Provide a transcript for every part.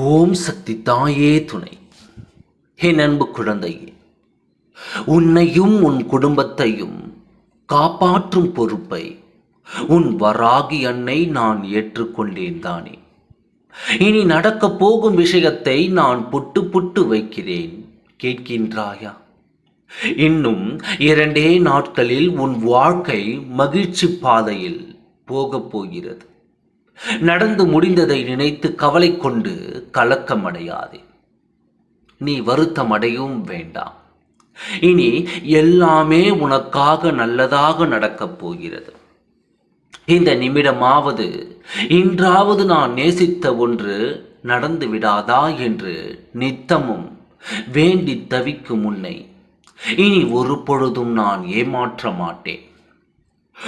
ஓம் சக்தி தாயே துணை. என் அன்பு குழந்தையே உன்னையும் உன் குடும்பத்தையும் காப்பாற்றும் பொறுப்பை உன் வராகி அன்னை நான் ஏற்றுக்கொண்டேன் தானே. இனி நடக்கப் போகும் விஷயத்தை நான் புட்டு புட்டு வைக்கிறேன் கேட்கின்றாயா? இன்னும் இரண்டே நாட்களில் உன் வாழ்க்கை மகிழ்ச்சி பாதையில் போகப் போகிறது. நடந்து முடிந்ததை நினைத்து கவலை கொண்டு கலக்கமடையாதே. நீ வருத்தமடையும் வேண்டாம். இனி எல்லாமே உனக்காக நல்லதாக நடக்கப் போகிறது. இந்த நிமிடமாவது இன்றாவது நான் நேசித்த ஒன்று நடந்து விடாதா என்று நித்தமும் வேண்டி தவிக்கும் உன்னை. இனி ஒரு பொழுதும் நான் ஏமாற்ற மாட்டேன்.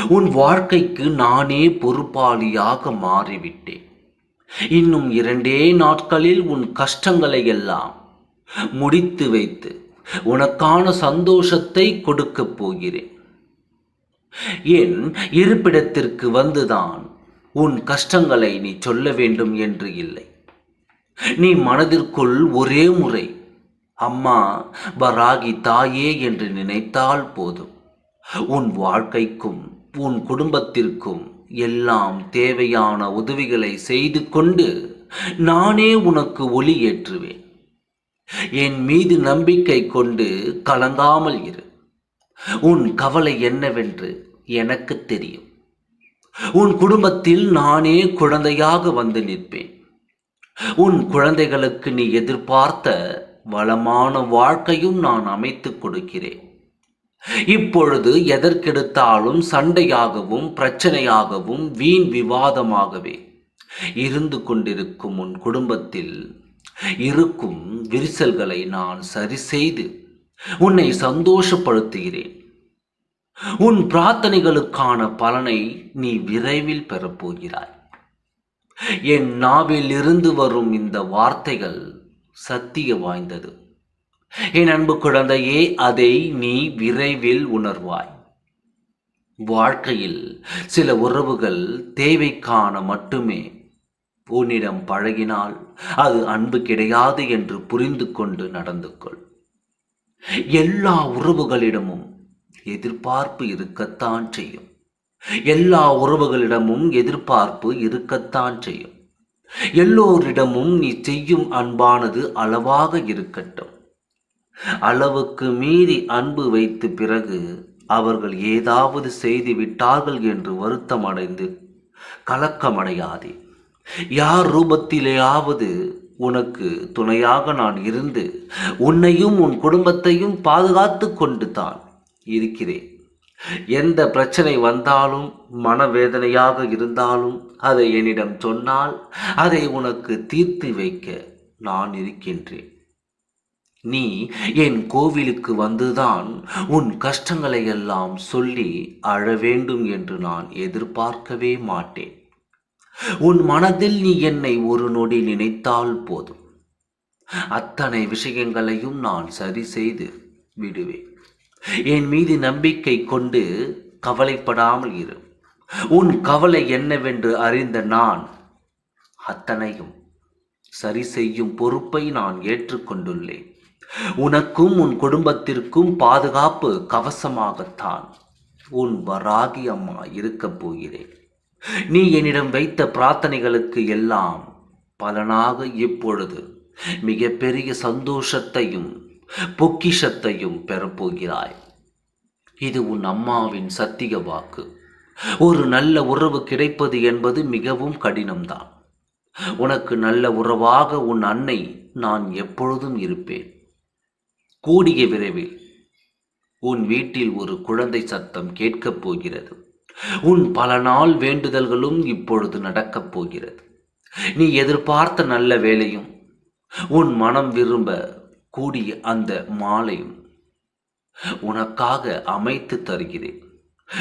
உன் வாழ்க்கைக்கு நானே பொறுப்பாளியாக மாறிவிட்டேன். இன்னும் இரண்டே நாட்களில் உன் கஷ்டங்களை எல்லாம் முடித்து வைத்து உனக்கான சந்தோஷத்தை கொடுக்கப் போகிறேன். என் இருப்பிடத்திற்கு வந்துதான் உன் கஷ்டங்களை நீ சொல்ல வேண்டும் என்று இல்லை. நீ மனதிற்குள் ஒரே முறை அம்மா வராகி தாயே என்று நினைத்தால் போதும். உன் வாழ்க்கைக்கும் உன் குடும்பத்திற்கும் எல்லாம் தேவையான உதவிகளை செய்து கொண்டு நானே உனக்கு ஒளி ஏற்றுவேன். என் மீது நம்பிக்கை கொண்டு கலங்காமல் இரு. உன் கவலை என்னவென்று எனக்கு தெரியும். உன் குடும்பத்தில் நானே குழந்தையாக வந்து நிற்பேன். உன் குழந்தைகளுக்கு நீ எதிர்பார்த்த வளமான வாழ்க்கையும் நான் அமைத்துக் கொடுக்கிறேன். இப்பொழுது எதற்கெடுத்தாலும் சண்டையாகவும் பிரச்சனையாகவும் வீண் விவாதமாகவே இருந்து கொண்டிருக்கும் உன் குடும்பத்தில் இருக்கும் விரிசல்களை நான் சரி செய்து உன்னை சந்தோஷப்படுத்துகிறேன். உன் பிரார்த்தனைகளுக்கான பலனை நீ விரைவில் பெறப்போகிறாய். என் நாவில் இருந்து வரும் இந்த வார்த்தைகள் சத்திய வாய்ந்தது. என் அன்பு குழந்தையே அதை நீ விரைவில் உணர்வாய். வாழ்க்கையில் சில உறவுகள் தேவைக்கான மட்டுமே. உன்னிடம் பழகினால் அது அன்பு கிடையாது என்று புரிந்து கொண்டு நடந்து கொள். எல்லா உறவுகளிடமும் எதிர்பார்ப்பு இருக்கத்தான் செய்யும். எல்லா உறவுகளிடமும் எதிர்பார்ப்பு இருக்கத்தான் செய்யும். எல்லோரிடமும் நீ செய்யும் அன்பானது அளவாக இருக்கட்டும். அளவுக்கு மீறி அன்பு வைத்து பிறகு அவர்கள் ஏதாவது செய்து விட்டார்கள் என்று வருத்தம் அடைந்து கலக்கமடையாதே. யார் ரூபத்திலேயாவது உனக்கு துணையாக நான் இருந்து உன்னையும் உன் குடும்பத்தையும் பாதுகாத்து கொண்டு தான் இருக்கிறேன். எந்த பிரச்சனை வந்தாலும் மனவேதனையாக இருந்தாலும் அதை என்னிடம் சொன்னால் அதை உனக்கு தீர்த்து வைக்க நான் இருக்கின்றேன். நீ என் கோவிலுக்கு வந்துதான் உன் கஷ்டங்களை எல்லாம் சொல்லி அழ வேண்டும் என்று நான் எதிர்பார்க்கவே மாட்டேன். உன் மனதில் நீ என்னை ஒரு நொடி நினைத்தால் போதும். அத்தனை விஷயங்களையும் நான் சரி செய்து விடுவேன். என் மீது நம்பிக்கை கொண்டு கவலைப்படாமல் இரு. உன் கவலை என்னவென்று அறிந்த நான் அத்தனையும் சரி செய்யும் பொறுப்பை நான் ஏற்றுக்கொண்டுள்ளேன். உனக்கும் உன் குடும்பத்திற்கும் பாதுகாப்பு கவசமாகத்தான் உன் வராகி அம்மா இருக்கப் போகிறேன். நீ என்னிடம் வைத்த பிரார்த்தனைகளுக்கு எல்லாம் பலனாக இப்பொழுது மிகப்பெரிய சந்தோஷத்தையும் பொக்கிஷத்தையும் பெறப்போகிறாய். இது உன் அம்மாவின் சத்திய வாக்கு. ஒரு நல்ல உறவு கிடைப்பது என்பது மிகவும் கடினம்தான். உனக்கு நல்ல உறவாக உன் அன்னை நான் எப்பொழுதும் இருப்பேன். கூடிய விரைவில் உன் வீட்டில் ஒரு குழந்தை சத்தம் கேட்கப் போகிறது. உன் பல நாள் வேண்டுதல்களும் இப்பொழுது நடக்கப் போகிறது. நீ எதிர்பார்த்த நல்ல வேலையும் உன் மனம் விரும்ப கூடிய அந்த மாலையும் உனக்காக அமைத்து தருகிறேன்.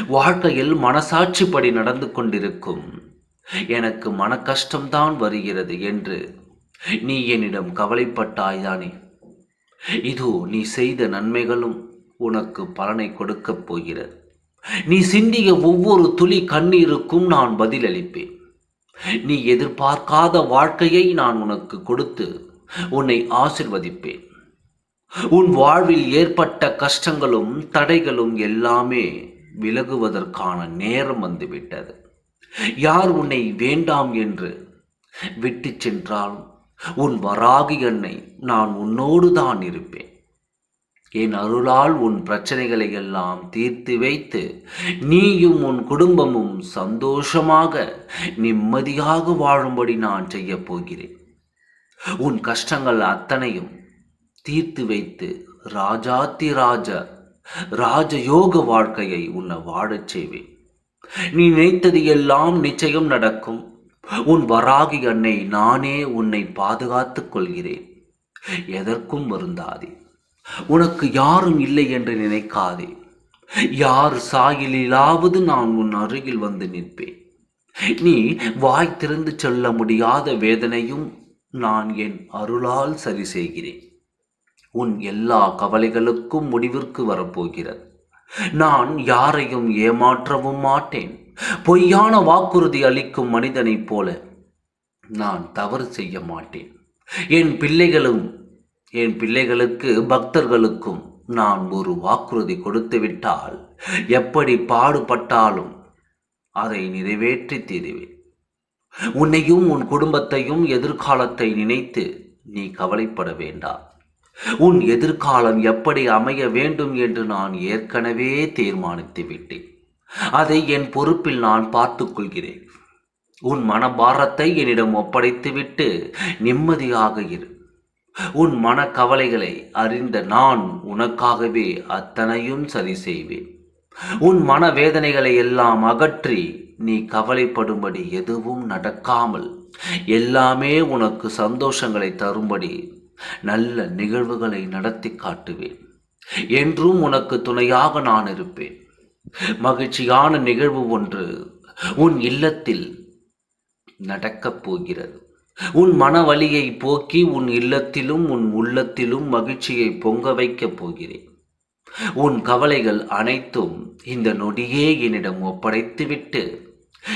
வாழ்க்கையில் மனசாட்சிப்படி நடந்து கொண்டிருக்கும் எனக்கு மன கஷ்டம்தான் வருகிறது என்று நீ என்னிடம் கவலைப்பட்டாய்தானே இதோ நீ செய்த நன்மைகளும் உனக்கு பலனை கொடுக்கப் போகிறது. நீ சிந்திய ஒவ்வொரு துளி கண்ணீருக்கும் நான் பதிலளிப்பேன். நீ எதிர்பார்க்காத வாழ்க்கையை நான் உனக்கு கொடுத்து உன்னை ஆசிர்வதிப்பேன். உன் வாழ்வில் ஏற்பட்ட கஷ்டங்களும் தடைகளும் எல்லாமே விலகுவதற்கான நேரம் வந்துவிட்டது. யார் உன்னை வேண்டாம் என்று விட்டு சென்றாலும் உன் வராகி என்னை நான் உன்னோடு தான் இருப்பேன். என் அருளால் உன் பிரச்சனைகளை எல்லாம் தீர்த்து வைத்து நீயும் உன் குடும்பமும் சந்தோஷமாக நிம்மதியாக வாழும்படி நான் செய்யப் போகிறேன். உன் கஷ்டங்கள் அத்தனையும் தீர்த்து வைத்து ராஜாத்தி ராஜ ராஜயோக வாழ்க்கையை உன்னை வாழச் செய்வேன். நீ நினைத்தது எல்லாம் நிச்சயம் நடக்கும். உன் வராகி அன்னை நானே உன்னை பாதுகாத்துக் கொள்கிறேன். எதற்கும் வருந்தாதே. உனக்கு யாரும் இல்லை என்று நினைக்காதே. யார் சாயலிலாவது நான் உன் அருகில் வந்து நிற்பேன். நீ வாய் திறந்து சொல்ல முடியாத வேதனையும் நான் என் அருளால் சரி செய்கிறேன். உன் எல்லா கவலைகளுக்கும் முடிவிற்கு வரப்போகிறது. நான் யாரையும் ஏமாற்றவும் மாட்டேன். பொய்யான வாக்குறுதி அளிக்கும் மனிதனைப் போல நான் தவறு செய்ய மாட்டேன். என் பிள்ளைகளும் என் பிள்ளைகளுக்கு பக்தர்களுக்கும் நான் ஒரு வாக்குறுதி கொடுத்து விட்டால் எப்படி பாடுபட்டாலும் அதை நிறைவேற்றி தீருவேன். உன்னையும் உன் குடும்பத்தையும் எதிர்காலத்தை நினைத்து நீ கவலைப்பட வேண்டாம். உன் எதிர்காலம் எப்படி அமைய வேண்டும் என்று நான் ஏற்கனவே தீர்மானித்து விட்டேன். அதை என் பொறுப்பில் நான் பார்த்துக்கொள்கிறேன். உன் மனபாரத்தை என்னிடம் ஒப்படைத்துவிட்டு நிம்மதியாக இரு. உன் மன கவலைகளை அறிந்த நான் உனக்காகவே அத்தனையும் சரி செய்வேன். உன் மன வேதனைகளை எல்லாம் அகற்றி நீ கவலைப்படும்படி எதுவும் நடக்காமல் எல்லாமே உனக்கு சந்தோஷங்களை தரும்படி நல்ல நிகழ்வுகளை நடத்தி காட்டுவேன். என்றும் உனக்கு துணையாக நான் இருப்பேன். மகிழ்ச்சியான நிகழ்வு ஒன்று உன் இல்லத்தில் நடக்கப் போகிறது. உன் மனவலியை போக்கி உன் இல்லத்திலும் உன் உள்ளத்திலும் மகிழ்ச்சியை பொங்க வைக்கப் போகிறேன். உன் கவலைகள் அனைத்தும் இந்த நொடியே என்னிடம் ஒப்படைத்துவிட்டு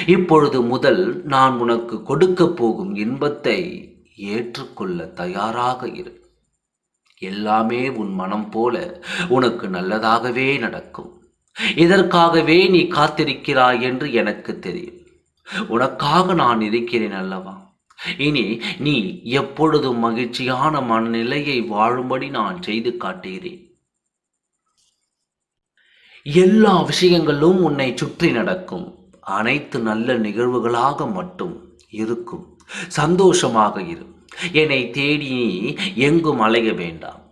இப்பொழுது முதல் நான் உனக்கு கொடுக்கப் போகும் இன்பத்தை ஏற்றுக்கொள்ள தயாராக இரு. எல்லாமே உன் மனம் போல உனக்கு நல்லதாகவே நடக்கும். இதற்காகவே நீ காத்திருக்கிறாய் என்று எனக்கு தெரியும். உனக்காக நான் இருக்கிறேன் அல்லவா? இனி நீ எப்பொழுதும் மகிழ்ச்சியான மனநிலையை வாழும்படி நான் செய்து காட்டுகிறேன். எல்லா விஷயங்களும் உன்னை சுற்றி நடக்கும். அனைத்து நல்ல நிகழ்வுகளாக மட்டும் இருக்கும். சந்தோஷமாக இரு. என்னை தேடி நீ எங்கும் அலைய வேண்டாம்.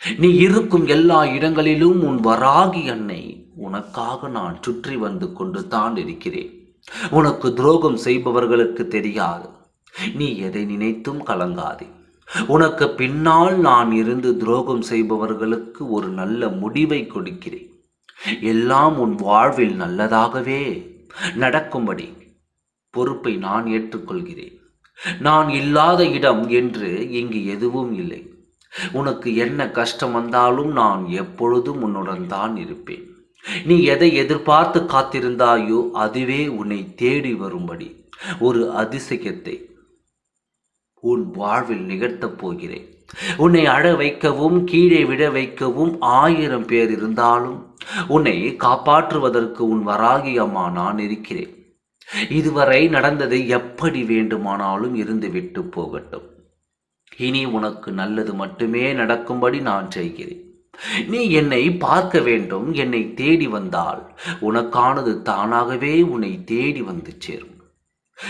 நீ இருக்கும் எல்லா இடங்களிலும் உன் வராகி அன்னை உனக்காக நான் சுற்றி வந்து கொண்டு தான் இருக்கிறேன். உனக்கு துரோகம் செய்பவர்களுக்கு தெரியாது. நீ எதை நினைத்தும் கலங்காதே. உனக்கு பின்னால் நான் இருந்து துரோகம் செய்பவர்களுக்கு ஒரு நல்ல முடிவை கொடுக்கிறேன். எல்லாம் உன் வாழ்வில் நல்லதாகவே நடக்கும்படி பொறுப்பை நான் ஏற்றுக்கொள்கிறேன். நான் இல்லாத இடம் என்று இங்கு எதுவும் இல்லை. உனக்கு என்ன கஷ்டம் வந்தாலும் நான் எப்பொழுதும் உன்னுடன் தான் இருப்பேன். நீ எதை எதிர்பார்த்து காத்திருந்தாயோ அதுவே உன்னை தேடி வரும்படி. ஒரு அதிசயத்தை உன் வாழ்வில் நிகழ்த்தப் போகிறேன். உன்னை அழ வைக்கவும் கீழே விட வைக்கவும் ஆயிரம் பேர் இருந்தாலும் உன்னை காப்பாற்றுவதற்கு உன் வராகியம்மா நான் இருக்கிறேன். இதுவரை நடந்தது எப்படி வேண்டுமானாலும் இருந்துவிட்டு போகட்டும். இனி உனக்கு நல்லது மட்டுமே நடக்கும்படி நான் செய்கிறேன். நீ என்னை பார்க்க வேண்டும் என்னை தேடி வந்தால். உனக்கானது தானாகவே உன்னை தேடி வந்து சேரும்.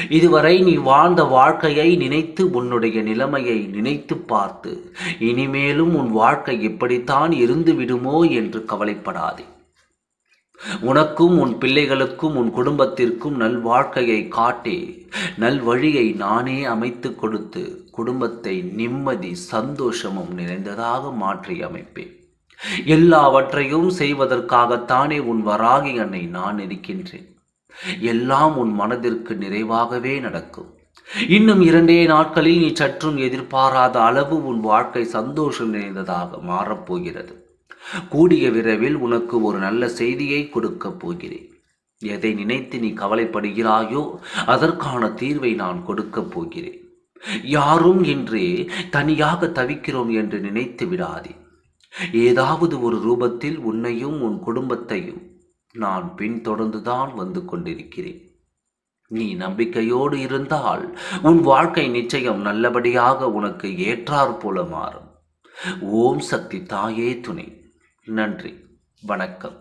இதுவரை நீ வாழ்ந்த வாழ்க்கையை நினைத்து உன்னுடைய நிலைமையை நினைத்து பார்த்து இனிமேலும் உன் வாழ்க்கை இப்படித்தான் இருந்து விடுமோ என்று கவலைப்படாதே. உனக்கும் உன் பிள்ளைகளுக்கும் உன் குடும்பத்திற்கும் நல் வாழ்க்கையை காட்டி நல் வழியை நானே அமைத்து கொடுத்து குடும்பத்தை நிம்மதி சந்தோஷமும் நிறைந்ததாக மாற்றி அமைப்பேன். எல்லாவற்றையும் செய்வதற்காகத்தானே உன் வராகி அன்னை நான் இருக்கின்றேன். எல்லாம் உன் மனதிற்கு நிறைவாகவே நடக்கும். இன்னும் இரண்டே நாட்களில் நீ சற்றும் எதிர்பாராத அளவு உன் வாழ்க்கை சந்தோஷம் நிறைந்ததாக மாறப்போகிறது கூடிய விரைவில் உனக்கு ஒரு நல்ல செய்தியை கொடுக்கப் போகிறேன். எதை நினைத்து நீ கவலைப்படுகிறாயோ அதற்கான தீர்வை நான் கொடுக்கப் போகிறேன். யாரும் இன்றே தனியாக தவிக்கிறோம் என்று நினைத்து விடாதே. ஏதாவது ஒரு ரூபத்தில் உன்னையும் உன் குடும்பத்தையும் நான் பின்தொடர்ந்துதான் வந்து கொண்டிருக்கிறேன். நீ நம்பிக்கையோடு இருந்தால் உன் வாழ்க்கை நிச்சயம் நல்லபடியாக உனக்கு ஏற்றாற்போல மாறும். ஓம் சக்தி தாயே துணை. நன்றி. வணக்கம்.